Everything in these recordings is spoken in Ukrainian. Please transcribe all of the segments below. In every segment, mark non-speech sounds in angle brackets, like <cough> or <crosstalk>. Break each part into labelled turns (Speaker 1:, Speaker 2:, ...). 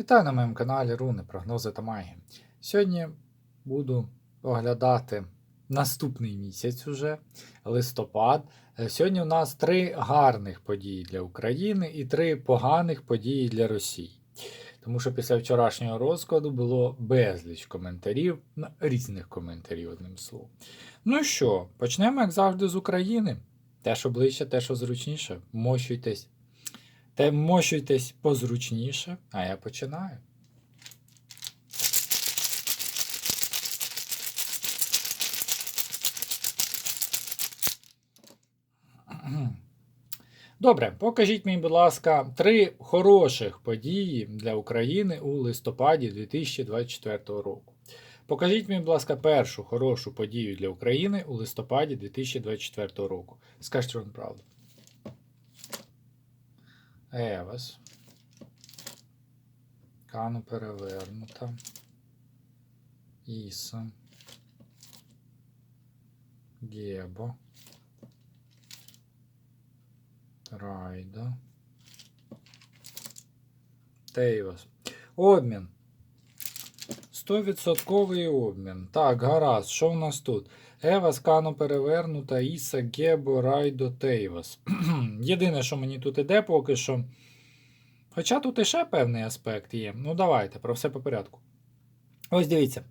Speaker 1: Вітаю на моєму каналі Руни, прогнози та магія. Сьогодні буду оглядати наступний місяць уже, листопад. Е, Сьогодні у нас три гарних події для України і три поганих події для Росії. Тому що після вчорашнього розкладу було безліч коментарів, різних коментарів, одним словом. Ну що, почнемо, як завжди, з України. Те, що ближче, те, що зручніше. Мощуйтесь. Те мощуйтесь позручніше, а я починаю. Добре, покажіть мені, будь ласка, три хороших події для України у листопаді 2024 року. Покажіть мені, будь ласка, першу хорошу подію для України у листопаді 2024 року. Скажіть вам правду. Евас. Кану перевернута. Іса. Гебо. Райда. Тейвас. Обмін. 100% обмін. Так, гаразд. Що в нас тут? Евас, Кану перевернута, Іса, Гебо, Райдо, Тейвас. <clears throat> Єдине, що мені тут іде поки що. Хоча тут іще певний аспект є. Ну, давайте, про все по порядку. Ось дивіться.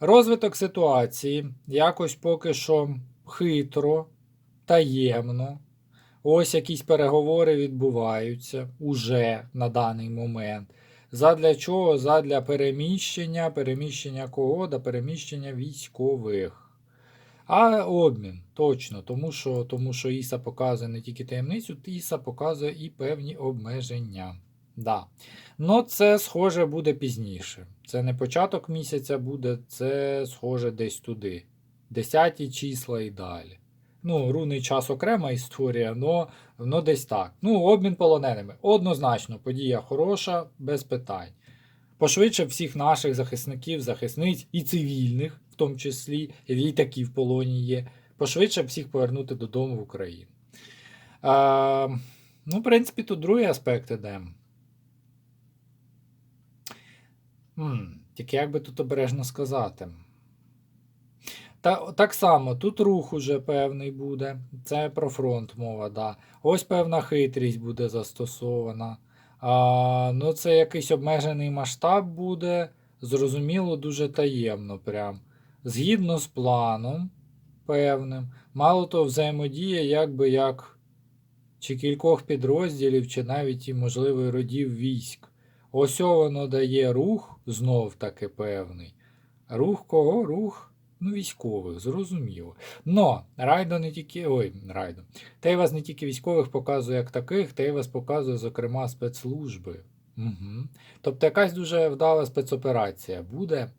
Speaker 1: Розвиток ситуації якось поки що хитро, таємно. Ось якісь переговори відбуваються уже на даний момент. Задля чого? Задля переміщення, переміщення кого? Да переміщення військових. А обмін, точно, тому що, тому що Іса показує не тільки таємницю, Іса показує і певні обмеження. Да. Ну, це схоже буде пізніше. Це не початок місяця буде, це схоже десь туди. Десяті числа і далі. Ну, рунний час окрема історія, но, но десь так. Ну, обмін полоненими. Однозначно, подія хороша, без питань. Пошвидше всіх наших захисників, захисниць і цивільних, тому числі, і такі в полоні є. Пошвидше всіх повернути додому в Україну. А, ну, в принципі, тут другий аспект іде. Тільки як би тут обережно сказати. Та, так само, тут рух уже певний буде. Це про фронт мова, да. Ось певна хитрість буде застосована. А, ну, Це якийсь обмежений масштаб буде. Зрозуміло, дуже таємно. прям. Згідно з планом певним. Мало того, взаємодія, якби як чи кількох підрозділів, чи навіть і, можливо, родів військ. Ось воно дає рух, знов таки певний. Рух кого? Рух ну, військових, зрозуміло. Но Райдо не тільки. Ой, Райдо. Тейвас не тільки військових показує як таких, Тейвас показує, зокрема, спецслужби. Угу. Тобто якась дуже вдала спецоперація буде.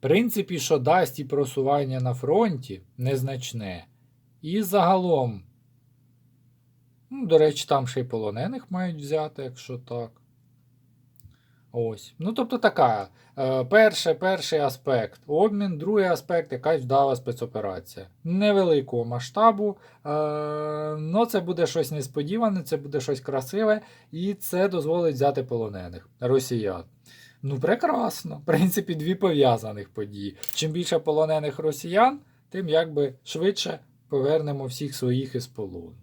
Speaker 1: Принципі, що дасть і просування на фронті незначне. І загалом. Ну, До речі, там ще й полонених мають взяти, якщо так. Ось. Ну, тобто така. Е, перший, перший аспект обмін, другий аспект якась вдала спецоперація. Невеликого масштабу. Ну, це буде щось несподіване, це буде щось красиве, і це дозволить взяти полонених росіян. Ну, прекрасно. В принципі, дві пов'язаних події. Чим більше полонених росіян, тим якби швидше повернемо всіх своїх із полону.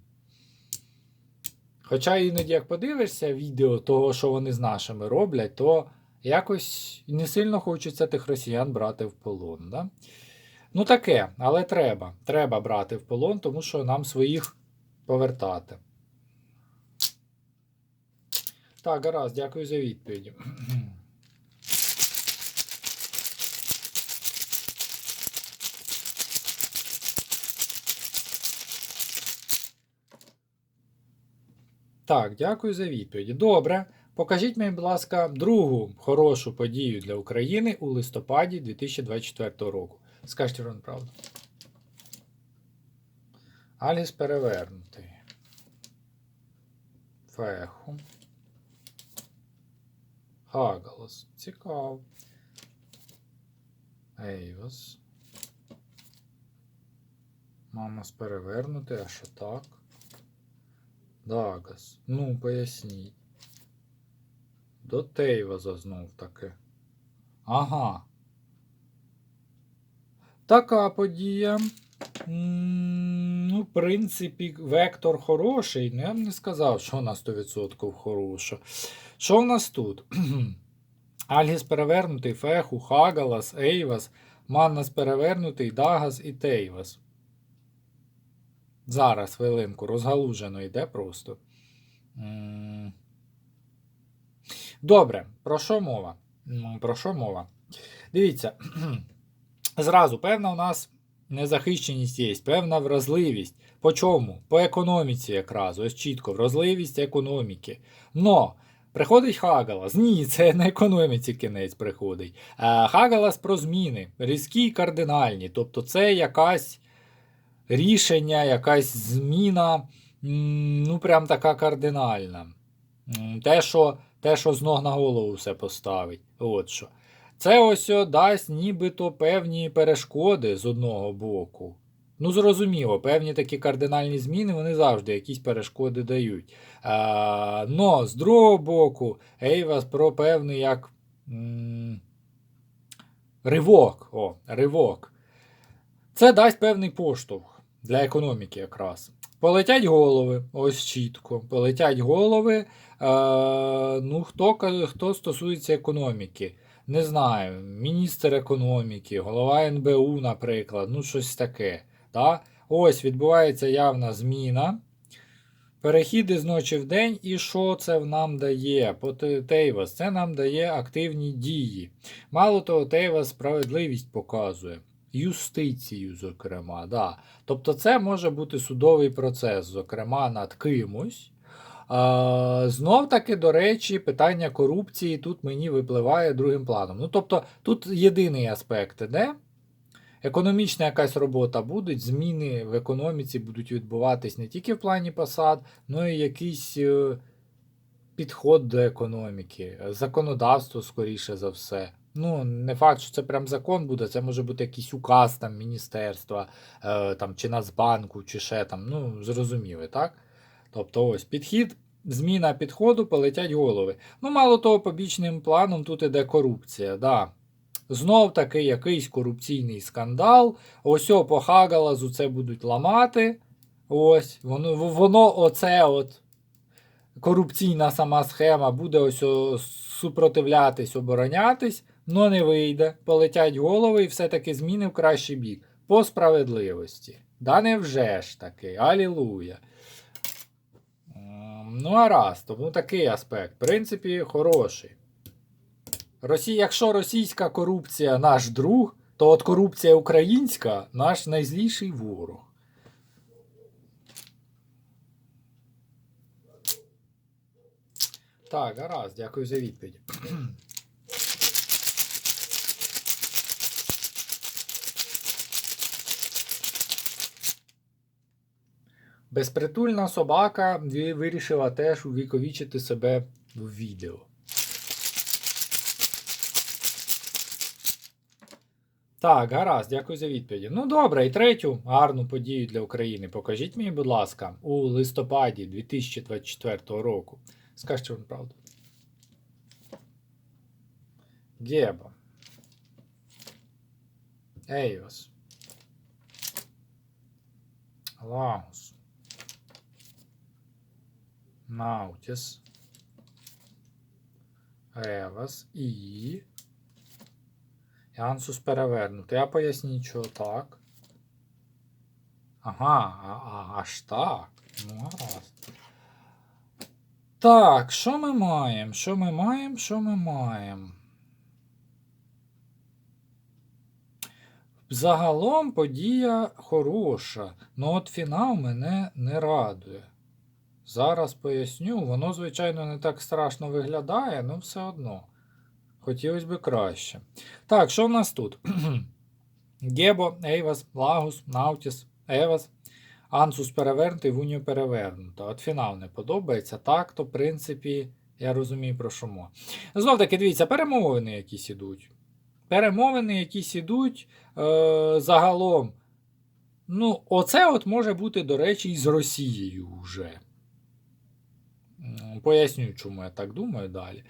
Speaker 1: Хоча іноді, як подивишся відео того, що вони з нашими роблять, то якось не сильно хочеться тих росіян брати в полон. Да? Ну таке, але треба. Треба брати в полон, тому що нам своїх повертати. Так, гаразд, дякую за відповідь. Так, дякую за відповіді. Добре. Покажіть мені, будь ласка, другу хорошу подію для України у листопаді 2024 року. Скажіть вам правду. Аліс перевернутий. Феху. Хагалас. Цікаво. Ейвас. Мамас перевернутий, а що так? Дагас. Ну, поясніть. до Тейваза знов таки. Ага. Така подія. Ну, в принципі, вектор хороший. Ну, я б не сказав, що на 100% хороша. Що в нас тут? <clears throat> Альгіс перевернутий, Феху, Хагалас, Ейвас, Маннас перевернутий, Дагас і Тейвас. Зараз, хвилинку, розгалужено йде просто. Добре, про що мова? Про що мова? Дивіться, <clears throat> зразу, певна у нас незахищеність є, певна вразливість. По чому? По економіці якраз, ось чітко, вразливість економіки. Но приходить Хагалас. Ні, це на економіці кінець приходить. А Хагалас про зміни, різкі і кардинальні. Тобто це якась рішення, якась зміна, ну прям така кардинальна. Те, що, те, що з ног на голову все поставить. От що. Це ось дасть нібито певні перешкоди з одного боку. Ну, зрозуміло, певні такі кардинальні зміни вони завжди якісь перешкоди дають. А, но з другого боку, Ейвас про певний як м, ривок. О, ривок. Це дасть певний поштовх для економіки якраз. Полетять голови, ось чітко. Полетять голови. Е, ну, хто, хто стосується економіки? Не знаю, міністр економіки, голова НБУ, наприклад, ну щось таке. Да? Ось відбувається явна зміна. Перехід із ночі в день, і що це нам дає? Тейвас, це нам дає активні дії. Мало того, Тейвас справедливість показує. Юстицію, зокрема. Да. Тобто, це може бути судовий процес, зокрема, над кимось. Знов таки, до речі, питання корупції тут мені випливає другим планом. Ну, тобто, тут єдиний аспект іде. Економічна якась робота буде, зміни в економіці будуть відбуватись не тільки в плані посад, але й якийсь е, підход до економіки, законодавство, скоріше за все. Ну, не факт, що це прям закон буде, це може бути якийсь указ там міністерства, е, там, чи Нацбанку, чи ще там. Ну, зрозуміли, так? Тобто, ось підхід, зміна підходу, полетять голови. Ну, мало того, побічним планом тут іде корупція. Да. Знов таки якийсь корупційний скандал. Ось по Хагалазу це будуть ламати. Ось, воно, воно оце от корупційна сама схема буде ось супротивлятись, оборонятись, но не вийде. Полетять голови і все-таки зміни в кращий бік. По справедливості. Да невже ж таки, алілуя. Ну, а раз, тому такий аспект. В принципі, хороший. Росія, якщо російська корупція наш друг, то от корупція українська наш найзліший ворог. Так, гаразд, дякую за відповідь. Безпритульна собака вирішила теж увіковічити себе в відео. Так, гаразд, дякую за відповіді. Ну добре, і третю гарну подію для України. Покажіть мені, будь ласка, у листопаді 2024 року. Скажіть вам правду. Гебо. Ейос. Лагус. Наутіс. Евас і. Янсус перевернути. Я поясніть, що так. Ага, а, а, аж так. Ну, гаразд. Так, що ми маємо? Що ми маємо? Що ми маємо? Загалом подія хороша, ну от фінал мене не радує. Зараз поясню, воно, звичайно, не так страшно виглядає, але все одно. Хотілося б краще. Так, що в нас тут? <clears throat> Гебо, Ейвас, Лагус, Наутіс, Евас, Ансус перевернутий, Вунію перевернута. От фінал не подобається. Так, то, в принципі, я розумію, про що мова. Знов таки, дивіться, перемовини якісь ідуть. Перемовини якісь ідуть е, загалом. Ну, оце от може бути, до речі, і з Росією вже. М, Поясню, чому я так думаю далі.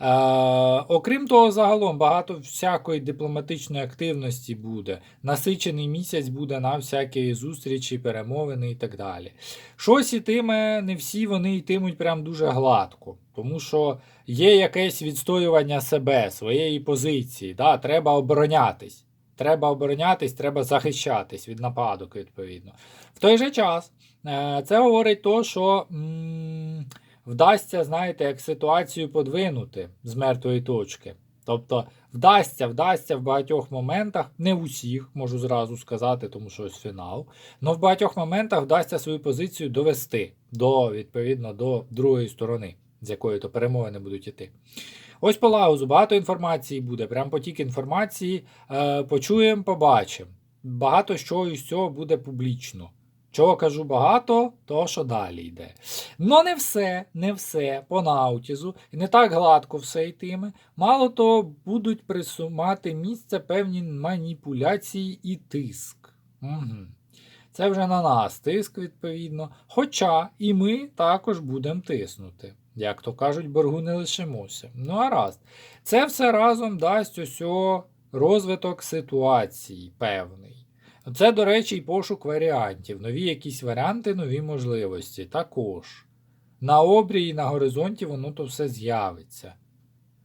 Speaker 1: Е, окрім того, загалом багато всякої дипломатичної активності буде. Насичений місяць буде на всякі зустрічі, перемовини і так далі. Щось ітиме, не всі вони йтимуть прям дуже гладко, тому що є якесь відстоювання себе, своєї позиції. Да? Треба оборонятись. Треба оборонятись, треба захищатись від нападок, відповідно. В той же час е, це говорить то, що м, вдасться, знаєте, як ситуацію подвинути з мертвої точки. Тобто вдасться, вдасться в багатьох моментах, не усіх, можу зразу сказати, тому що ось фінал. але в багатьох моментах вдасться свою позицію довести до, відповідно, до другої сторони, з якої то перемовини будуть іти. Ось по лаузу багато інформації буде, прям потік інформації. Е, почуємо, побачимо. Багато що із цього буде публічно. Чого кажу багато, то що далі йде. Ну не все, не все по наутізу, і не так гладко все йтиме. Мало того, будуть присумати місце певні маніпуляції і тиск. Угу. Це вже на нас тиск, відповідно. Хоча і ми також будемо тиснути. Як то кажуть, боргу не лишимося. Ну а раз. Це все разом дасть ось розвиток ситуації певний. Це, до речі, і пошук варіантів. Нові якісь варіанти, нові можливості. Також. На обрії, на горизонті воно то все з'явиться.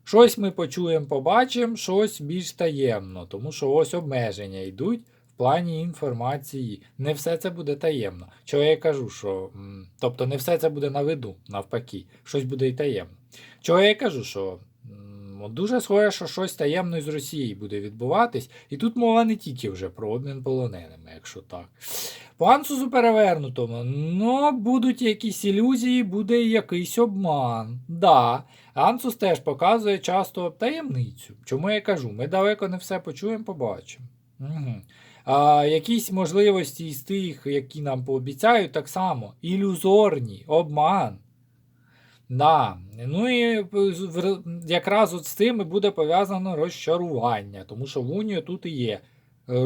Speaker 1: Щось ми почуємо, побачимо, щось більш таємно, тому що ось обмеження йдуть в плані інформації. Не все це буде таємно. Чого я кажу, що. Тобто не все це буде на виду, навпаки, щось буде і таємно. Чого я кажу, що м, дуже схоже, що щось таємно з Росії буде відбуватись, і тут мова не тільки вже про обмін полоненими, якщо так. По Ансусу перевернутому, ну, будуть якісь ілюзії, буде якийсь обман. Да, Ансус теж показує часто таємницю. Чому я кажу? Ми далеко не все почуємо, побачимо. Угу. А, якісь можливості із тих, які нам пообіцяють, так само. Ілюзорні, обман. Да. Ну і в- якраз от з цим і буде пов'язано розчарування, тому що в Унію тут і є е,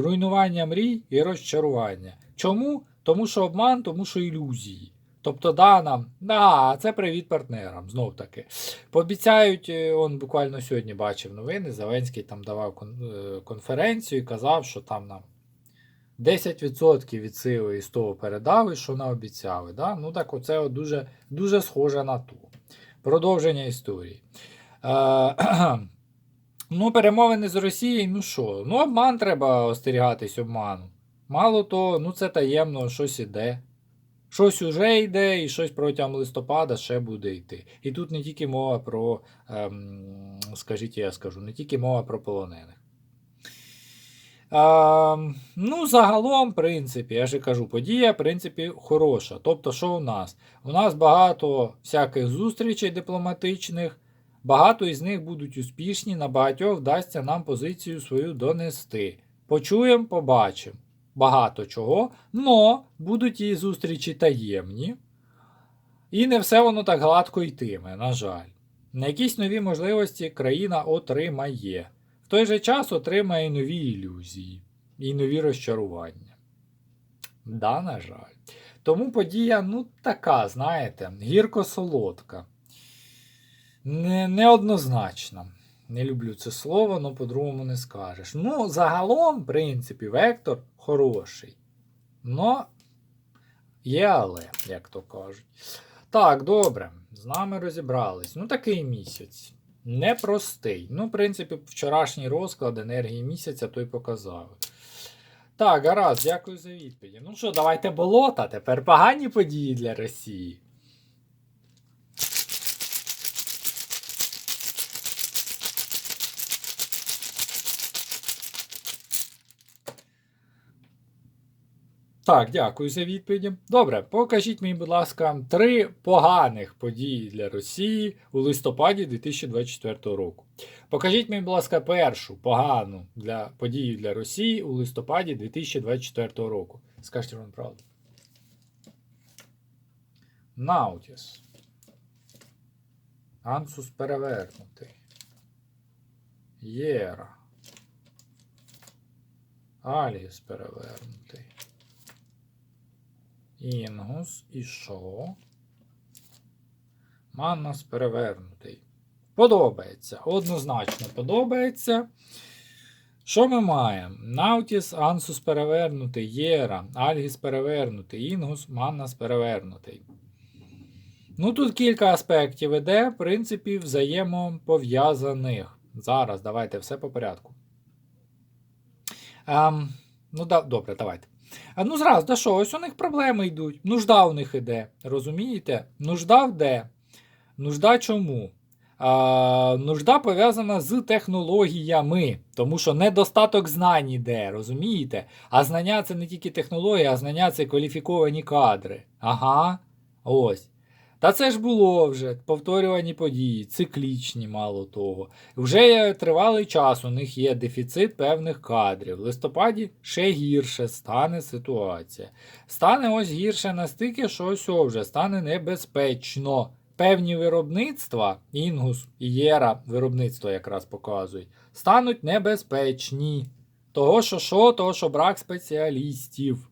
Speaker 1: руйнування мрій і розчарування. Чому? Тому що обман, тому що ілюзії. Тобто, да, нам, да, це привіт партнерам, знов таки. Пообіцяють, е, он буквально сьогодні бачив новини, Зеленський там давав е, конференцію і казав, що там нам 10% від сили із того передали, що наобіцяли. Да? Ну так оце дуже, дуже схоже на ту. Продовження історії. Е, <clears throat> ну, перемовини з Росією, ну що? Ну, обман треба остерігатись обману. Мало того, ну це таємно, щось іде. Щось уже йде, і щось протягом листопада ще буде йти. І тут не тільки мова про, ем, скажіть, я скажу, не тільки мова про полонених. Ем, ну, загалом, в принципі, я ж і кажу, подія, в принципі, хороша. Тобто, що у нас? У нас багато всяких зустрічей дипломатичних, багато із них будуть успішні, на багатьох вдасться нам позицію свою донести. Почуємо, побачимо. Багато чого, но будуть і зустрічі таємні. І не все воно так гладко йтиме, на жаль. На якісь нові можливості країна отримає. В той же час отримає нові ілюзії, і нові розчарування. Да, на жаль. Тому подія, ну, така, знаєте, гірко-солодка. Не, неоднозначна. Не люблю це слово, але по-другому не скажеш. Ну, загалом, в принципі, вектор хороший. Но є але, як то кажуть. Так, добре, з нами розібрались. Ну, такий місяць. Непростий. Ну, в принципі, вчорашній розклад енергії місяця той показав. Так, гаразд, дякую за відповіді. Ну що, давайте болота. Тепер погані події для Росії. Так, дякую за відповіді. Добре, покажіть мені, будь ласка, три поганих події для Росії у листопаді 2024 року. Покажіть мені, будь ласка, першу погану для подію для Росії у листопаді 2024 року. Скажіть вам правду. Наутіс. Ансус перевернутий. Єра. Аліс перевернутий. Інгус і що? Маннас перевернутий. Подобається. Однозначно подобається. Що ми маємо? Наутіс, Ансус перевернутий, Єра, Альгіс перевернутий, Інгус, Маннас перевернутий. Ну, тут кілька аспектів іде, в принципі, взаємопов'язаних. Зараз, давайте все по порядку. Ем, ну, да, добре, давайте. А ну зразу, да що, ось у них проблеми йдуть. Нужда у них іде. Розумієте? Нужда де? Нужда чому? А, нужда пов'язана з технологіями, тому що недостаток знань іде, розумієте? А знання це не тільки технології, а знання це кваліфіковані кадри. Ага, ось. Та це ж було вже повторювані події, циклічні, мало того. Вже тривалий час у них є дефіцит певних кадрів. В листопаді ще гірше стане ситуація. Стане ось гірше настільки, що ось вже стане небезпечно. Певні виробництва, Інгус і Єра виробництво якраз показують, стануть небезпечні. Того, що що, того, що брак спеціалістів.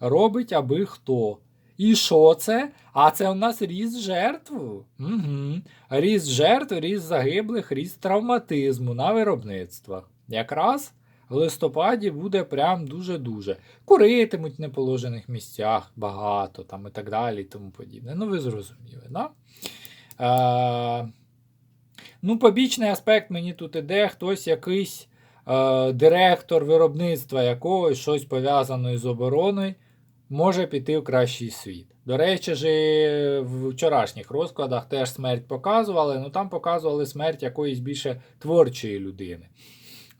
Speaker 1: Робить аби хто. І що це? А це у нас ріст жертв. Угу. Ріст жертв, ріст загиблих, ріст травматизму на виробництвах. Якраз в листопаді буде прям дуже-дуже. Куритимуть в неположених місцях багато там і так далі і тому подібне. Ну, ви зрозуміли, да? Е, ну, побічний аспект мені тут іде хтось якийсь е, директор виробництва якогось, щось пов'язане з обороною може піти в кращий світ. До речі, ж, в вчорашніх розкладах теж смерть показували, але там показували смерть якоїсь більше творчої людини.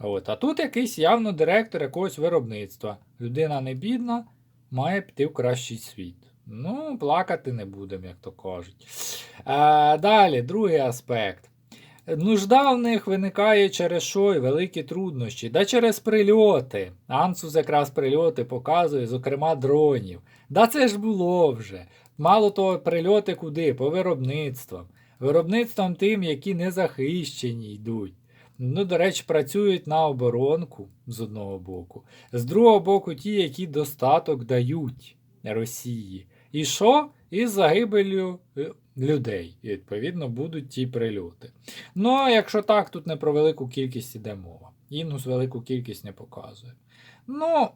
Speaker 1: От. А тут якийсь явно директор якогось виробництва. Людина не бідна, має піти в кращий світ. Ну, плакати не будемо, як то кажуть. А, далі, другий аспект. Нужда в них виникає через що й великі труднощі, да через прильоти. Ансус якраз прильоти показує, зокрема, дронів. Да це ж було вже. Мало того, прильоти куди? По виробництвам. Виробництвам тим, які не захищені йдуть. Ну, до речі, працюють на оборонку з одного боку, з другого боку, ті, які достаток дають Росії. І що? Із загибелью е, людей. І, відповідно, будуть ті прильоти. Ну, а якщо так, тут не про велику кількість іде мова. Інгус велику кількість не показує. Ну,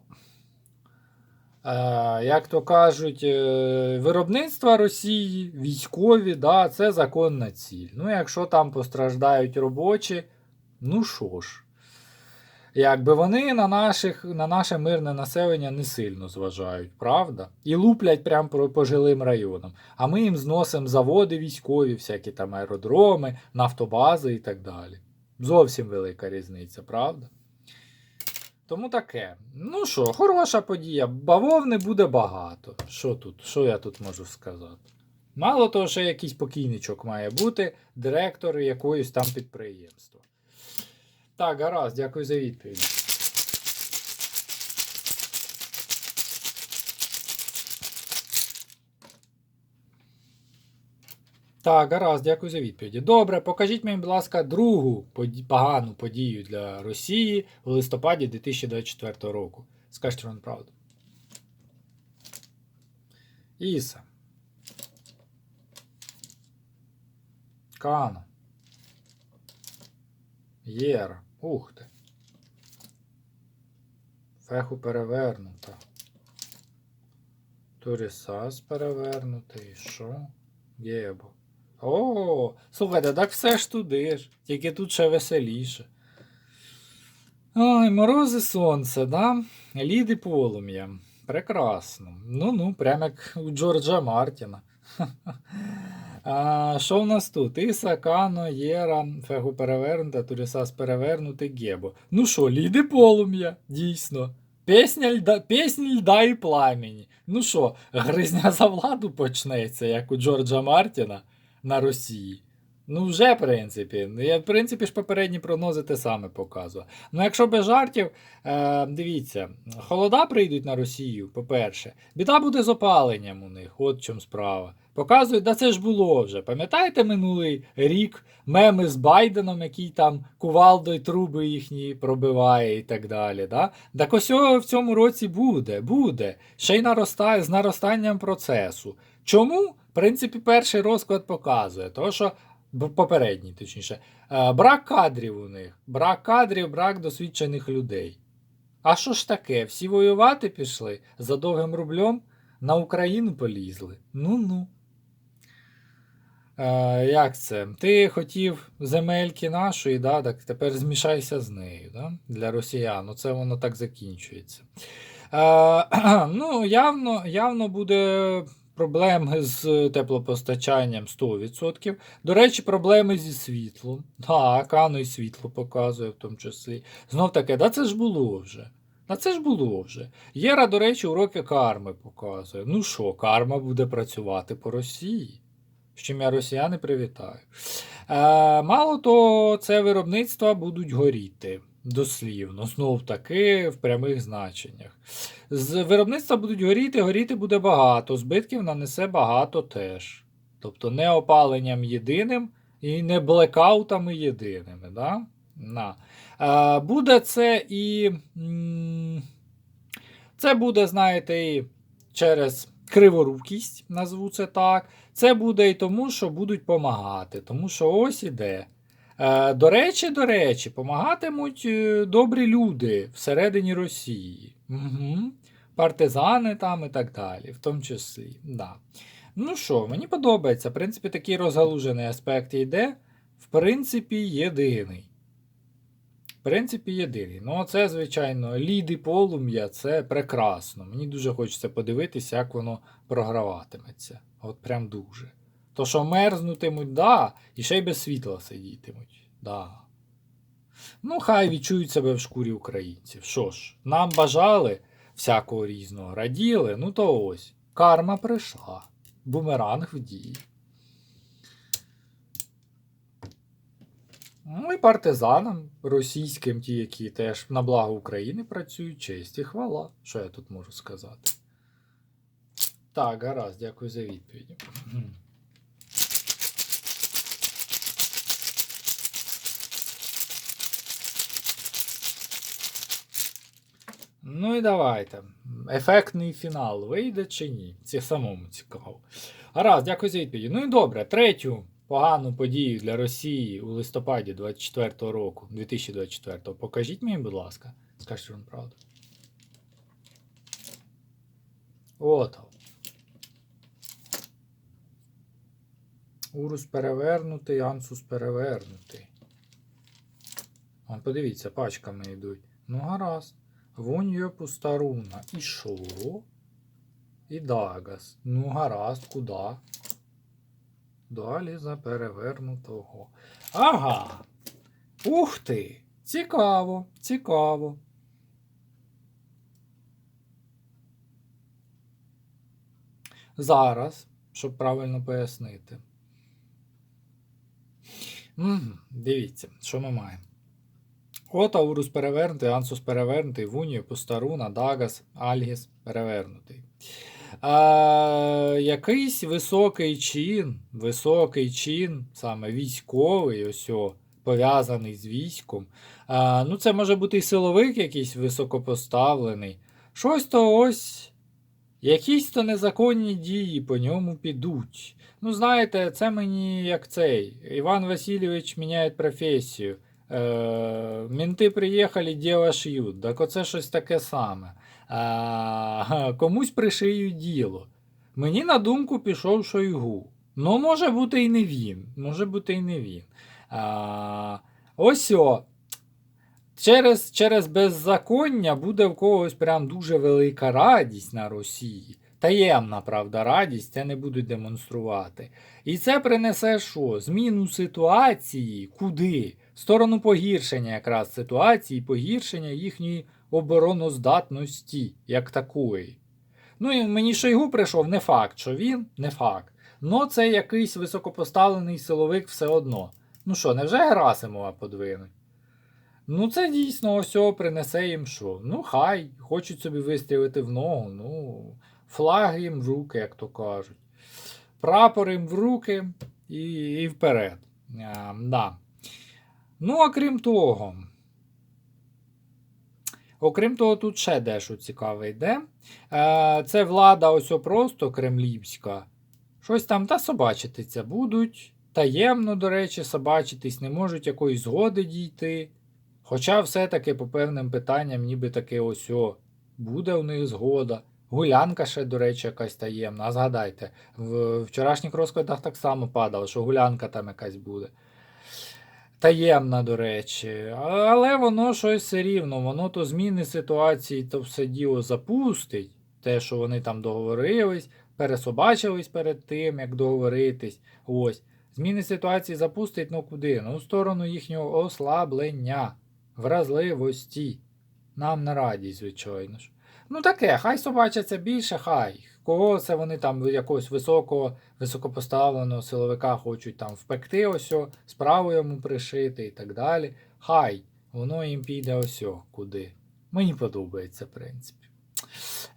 Speaker 1: е, як то кажуть, е, виробництва Росії, військові, да, це законна ціль. Ну, якщо там постраждають робочі, ну що ж. Якби вони на наших, на наше мирне населення не сильно зважають, правда? І луплять прямо по, по жилим районам. А ми їм зносимо заводи військові, всякі там аеродроми, нафтобази і так далі. Зовсім велика різниця, правда? Тому таке. Ну що, хороша подія. Бавовни буде багато. Що тут? Що я тут можу сказати? Мало того, що якийсь покійничок має бути, директор якоїсь там підприємства. Так, гаразд, дякую за відповідь. Так, гаразд, дякую за відповіді. Добре, покажіть мені, будь ласка, другу поді- погану подію для Росії в листопаді 2024 року. Скажіть вам правду. Іса. Кано. Єра. Ух ти. Феху перевернута. Турісас перевернутий. Що? Гебо. О, слухайте, так все ж туди ж. Тільки тут ще веселіше. Ой, морози сонце, да? Ліди полум'я. Прекрасно. Ну-ну, прямо як у Джорджа Мартіна. А, Що в нас тут? Іса, Кано, Єра, Фегу перевернута, Турісас перевернутий, Гебо. Ну що, ліди полум'я, дійсно. Пісня льда, пісня льда і пламені. Ну що, гризня за владу почнеться, як у Джорджа Мартіна на Росії. Ну, вже, в принципі. Ну, Я, в принципі, ж попередні прогнози те саме показував. Ну, якщо без жартів, е, дивіться, холода прийдуть на Росію, по-перше. Біда буде з опаленням у них, от в чому справа. Показують, да це ж було вже. Пам'ятаєте минулий рік меми з Байденом, який там кувалдою труби їхні пробиває і так далі. Да? Так ось в цьому році буде, буде. Ще й наростає з наростанням процесу. Чому? В принципі, перший розклад показує, то що попередній, точніше, е, брак кадрів у них, брак кадрів, брак досвідчених людей. А що ж таке? Всі воювати пішли за довгим рублем на Україну полізли. Ну-ну. Е, як це? Ти хотів земельки нашої, да, так тепер змішайся з нею да? для росіян. Оце воно так закінчується. Е, <clears throat> ну, явно, явно буде проблеми з теплопостачанням 100%. До речі, проблеми зі світлом. Так, Ано і світло показує в тому числі. Знов таки, да це ж було вже. А це ж було вже. Єра, до речі, уроки карми показує. Ну що, карма буде працювати по Росії. З чим я росіяни привітаю. Е, мало того, це виробництва будуть горіти. Дослівно, знов таки в прямих значеннях. З виробництва будуть горіти, горіти буде багато, збитків нанесе багато теж. Тобто не опаленням єдиним і не блекаутами єдиними. Да? На. Е, буде це і. Це буде, знаєте, і через криворукість, назву це так. Це буде і тому, що будуть помагати. Тому що ось іде. Е, До речі, до речі, помагатимуть е, добрі люди всередині Росії. Угу. Партизани там і так далі, в тому числі. Да. Ну що, мені подобається. В принципі, такий розгалужений аспект йде. В принципі, єдиний. В принципі, єдиний. Ну, це, звичайно, ліди полум'я це прекрасно. Мені дуже хочеться подивитися, як воно програватиметься. От прям дуже. То, що мерзнутимуть, да, і ще й без світла сидітимуть. Да. Ну, хай відчують себе в шкурі українців. Що ж, нам бажали всякого різного, раділи, ну то ось. Карма прийшла. Бумеранг в дії. Ну і партизанам російським, ті, які теж на благо України працюють, честь і хвала. Що я тут можу сказати? Так, гаразд, дякую за відповіді. Ну і давайте. Ефектний фінал вийде чи ні? Це самому цікаво. Гаразд, дякую за відповіді. Ну і добре, третю погану подію для Росії у листопаді 24 року, 2024 Покажіть мені, будь ласка, скажіть вам правду. От. Урус перевернутий, Ансус перевернутий. Вон, подивіться, пачками йдуть. Ну, гаразд. Вуньо пуста руна. І що? І Дагас. Ну, гаразд, куди? Далі за перевернутого. Ага. Ух ти! Цікаво, цікаво. Зараз, щоб правильно пояснити. Мгм, Дивіться, що ми маємо. От Аурус перевернутий, Ансус перевернутий, Вунію, Пустаруна, Дагас, Альгіс перевернутий. А, якийсь високий чин, високий чин, саме військовий, ось о, пов'язаний з військом. А, ну, це може бути і силовик якийсь високопоставлений. Щось то ось. Якісь то незаконні дії по ньому підуть. Ну, знаєте, це мені як цей. Іван Васильович міняє професію. Е, Мінти приїхали, діло шьють. Так оце щось таке саме. А, комусь пришиють діло. Мені на думку пішов Шойгу. Ну, може бути і не він. Може бути і не він. А, ось о. Через, через беззаконня буде в когось прям дуже велика радість на Росії. Таємна, правда, радість, це не будуть демонструвати. І це принесе що? Зміну ситуації куди? В сторону погіршення якраз ситуації, погіршення їхньої обороноздатності як такої. Ну і мені Шойгу прийшов не факт, що він, не факт. Но це якийсь високопоставлений силовик все одно. Ну що, невже Герасимова подвинуть? Ну, це дійсно ось принесе їм що? Ну, хай, хочуть собі вистрілити в ногу, ну, флаг їм в руки, як то кажуть. Прапор їм в руки і, і вперед. А, да. Ну, окрім того. Окрім того, тут ще дещо цікаве йде. Е, Це влада ось просто кремлівська. щось там та собачитися будуть. Таємно, до речі, собачитись, не можуть якоїсь згоди дійти. Хоча все-таки по певним питанням, ніби таки ось о, буде у них згода. Гулянка ще, до речі, якась таємна. А згадайте, в вчорашніх розкладах так само падало, що гулянка там якась буде. Таємна, до речі. Але воно щось все рівно, воно то зміни ситуації, то все діло запустить. Те, що вони там договорились, пересобачились перед тим, як договоритись. Ось. Зміни ситуації запустить, ну куди? Ну, в сторону їхнього ослаблення, вразливості. Нам на радість, звичайно ж. Ну таке, хай собачаться більше, хай. Кого це вони там якогось високого, високопоставленого силовика хочуть там впекти ось, о, справу йому пришити і так далі. Хай, воно їм піде ось о, куди. Мені подобається, в принципі.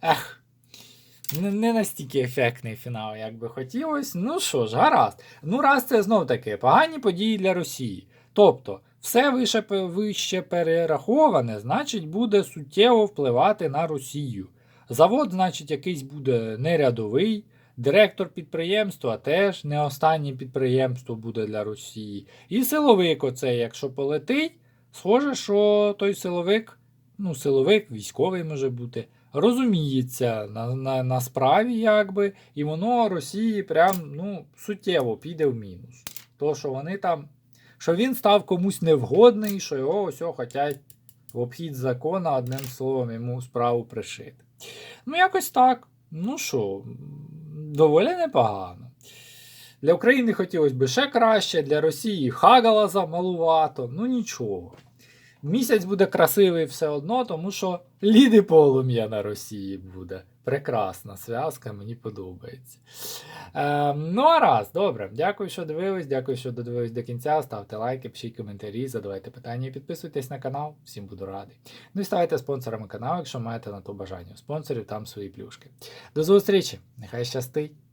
Speaker 1: Ех. Не настільки ефектний фінал, як би хотілося. Ну що ж, гаразд. Ну, раз це знов таки погані події для Росії. Тобто, все вище, вище перераховане, значить, буде суттєво впливати на Росію. Завод, значить, якийсь буде не рядовий. Директор підприємства теж не останнє підприємство буде для Росії. І силовик, оцей, якщо полетить, схоже, що той силовик, ну, силовик, військовий може бути, розуміється на, на, на справі, якби, і воно Росії прям ну, суттєво піде в мінус. То, що вони там, що він став комусь невгодний, що його ось хотять в обхід закону, одним словом, йому справу пришити. Ну, якось так. Ну що, доволі непогано. Для України хотілося б ще краще, для Росії хагала замалувато, ну нічого. Місяць буде красивий все одно, тому що ліди полум'я на Росії буде. Прекрасна зв'язка, мені подобається. Е, ну, а раз, добре. Дякую, що дивились. Дякую, що додивились до кінця. Ставте лайки, пишіть коментарі, задавайте питання і підписуйтесь на канал. Всім буду радий. Ну і ставайте спонсорами каналу, якщо маєте на то бажання. У спонсорів там свої плюшки. До зустрічі! Нехай щастить!